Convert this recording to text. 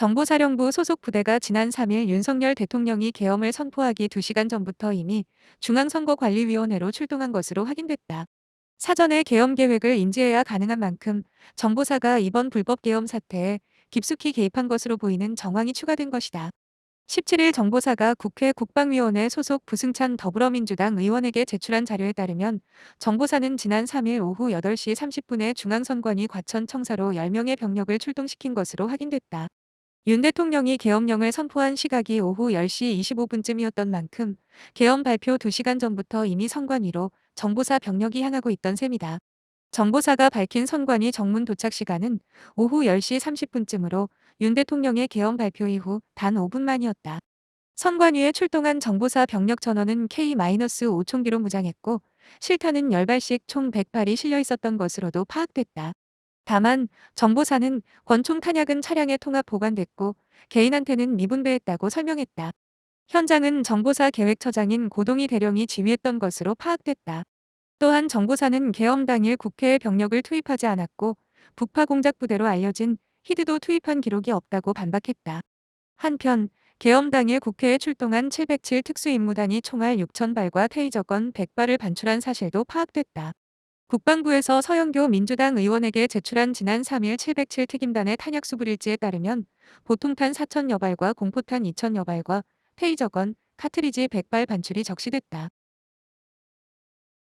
정보사령부 소속 부대가 지난 3일 윤석열 대통령이 계엄을 선포하기 2시간 전부터 이미 중앙선거관리위원회로 출동한 것으로 확인됐다. 사전에 계엄 계획을 인지해야 가능한 만큼 정보사가 이번 불법 계엄 사태에 깊숙이 개입한 것으로 보이는 정황이 추가된 것이다. 17일 정보사가 국회 국방위원회 소속 부승찬 더불어민주당 의원에게 제출한 자료에 따르면 정보사는 지난 3일 오후 8시 30분에 중앙선관위 과천 청사로 10명의 병력을 출동시킨 것으로 확인됐다. 윤 대통령이 계엄령을 선포한 시각이 오후 10시 25분쯤이었던 만큼 계엄 발표 2시간 전부터 이미 선관위로 정보사 병력이 향하고 있던 셈이다. 정보사가 밝힌 선관위 정문 도착 시간은 오후 10시 30분쯤으로 윤 대통령의 계엄 발표 이후 단 5분 만이었다. 선관위에 출동한 정보사 병력 전원은 K-5총기로 무장했고 실탄은 10발씩 총 108이 실려 있었던 것으로도 파악됐다. 다만 정보사는 권총 탄약은 차량에 통합 보관됐고 개인한테는 미분배했다고 설명했다. 현장은 정보사 계획처장인 고동희 대령이 지휘했던 것으로 파악됐다. 또한 정보사는 계엄 당일 국회에 병력을 투입하지 않았고 북파 공작 부대로 알려진 히드도 투입한 기록이 없다고 반박했다. 한편 계엄 당일 국회에 출동한 707 특수임무단이 총알 6,000발과 테이저건 100발을 반출한 사실도 파악됐다. 국방부에서 서영교 민주당 의원에게 제출한 지난 3일 707 특임단의 탄약 수불일지에 따르면 보통탄 4천여 발과 공포탄 2천여 발과 테이저건, 카트리지 100발 반출이 적시됐다.